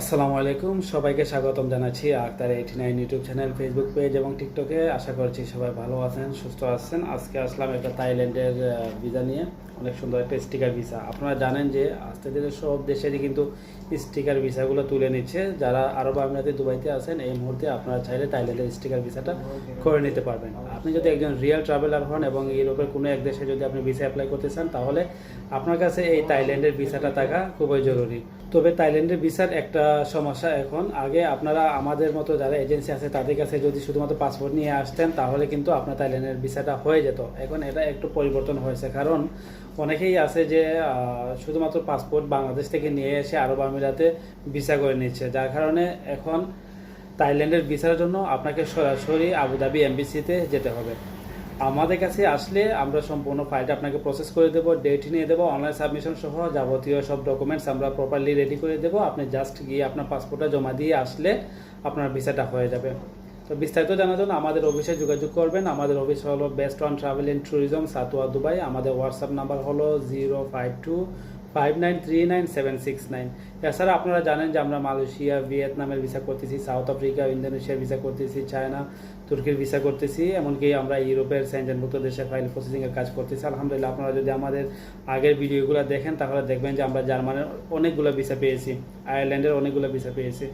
আসসালামু আলাইকুম, সবাইকে স্বাগতম জানাচ্ছি Akter eighty nine YouTube channel Facebook page এবং টিকটকে আশা করছি সবাই ভালো আছেন, সুস্থ আছেন। আজকে আসলাম একটা থাইল্যান্ডের ভিসা নিয়ে। অনেক সুন্দর একটা স্টিকার ভিসা আপনারা জানেন যে আস্তে ধীরে সব দেশেরই কিন্তু স্টিকার ভিসাগুলো তুলে নিচ্ছে। যারা আরব আমিরাতে, দুবাইতে আছেন, এই মুহূর্তে আপনারা চাইলে থাইল্যান্ডের স্টিকার ভিসাটা করে নিতে পারবেন। আপনি যদি একজন রিয়েল ট্রাভেলার হন এবং ইউরোপের কোনো এক দেশে যদি আপনি ভিসা অ্যাপ্লাই করতে চান, তাহলে আপনার কাছে এই থাইল্যান্ডের ভিসাটা থাকা খুবই জরুরি। তবে থাইল্যান্ডের ভিসার একটা সমস্যা এখন। আগে আপনারা আমাদের মতো যারা এজেন্সি আছে, তাদের কাছে যদি শুধুমাত্র পাসপোর্ট নিয়ে আসতেন, তাহলে কিন্তু আপনার থাইল্যান্ডের ভিসাটা হয়ে যেত। এখন এটা একটু পরিবর্তন হয়েছে। কারণ অনেকেই আছে যে শুধুমাত্র পাসপোর্ট বাংলাদেশ থেকে নিয়ে এসে আরব আমিরাতে ভিসা করে নিচ্ছে। যার কারণে এখন থাইল্যান্ডের ভিসার জন্য আপনাকে সরাসরি আবুধাবি এমবিসিতে যেতে হবে। আমাদের কাছে আসলে আমরা সম্পূর্ণ ফাইলটা আপনাকে প্রসেস করে দেবো ডেট নিয়ে দেবো অনলাইন সাবমিশন সহ যাবতীয় সব ডকুমেন্টস আমরা প্রপারলি রেডি করে দেবো। আপনি জাস্ট গিয়ে আপনার পাসপোর্টটা জমা দিয়ে আসলে আপনার ভিসাটা হয়ে যাবে। তো বিস্তারিত জানার জন্য আমাদের অফিসে যোগাযোগ করবেন। আমাদের অফিস হলো best on travel and tourism Satwa Dubai. আমাদের হোয়াটসঅ্যাপ নাম্বার হলো zero five two five nine three nine seven six nine এছাড়া আপনারা জানেন যে আমরা মালয়েশিয়া, ভিয়েতনামের ভিসা করতেছি, সাউথ আফ্রিকা, ইন্দোনেশিয়ার ভিসা করতেছি, চায়না, তুর্কির ভিসা করতেছি, এমনকি আমরা ইউরোপের সেনজেনভুক্ত দেশের ফাইল প্রসেসিংয়ের কাজ করতেছি। আলহামদুলিল্লাহ, আপনারা যদি আমাদের আগের ভিডিওগুলো দেখেন, তাহলে দেখবেন যে আমরা জার্মানের অনেকগুলো ভিসা পেয়েছি, আয়ারল্যান্ডের অনেকগুলো ভিসা পেয়েছি।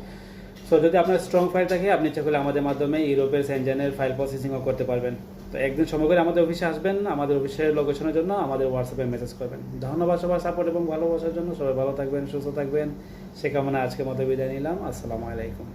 সো যদি আপনার স্ট্রং ফাইল থাকে, আপনি ইচ্ছা করলে আমাদের মাধ্যমে ইউরোপের সেনজেনের ফাইল প্রসেসিংও করতে পারবেন। তো একদিন সময় করে আমাদের অফিসে আসবেন, আমাদের অফিসের লোকেশনের জন্য আমাদের হোয়াটসঅ্যাপে মেসেজ করবেন। ধন্যবাদ সবার সাপোর্ট এবং ভালোবাসার জন্য। সবাই ভালো থাকবেন, সুস্থ থাকবেন। সে কামনা আজকের মতো বিদায় নিলাম। আসসালামু আলাইকুম।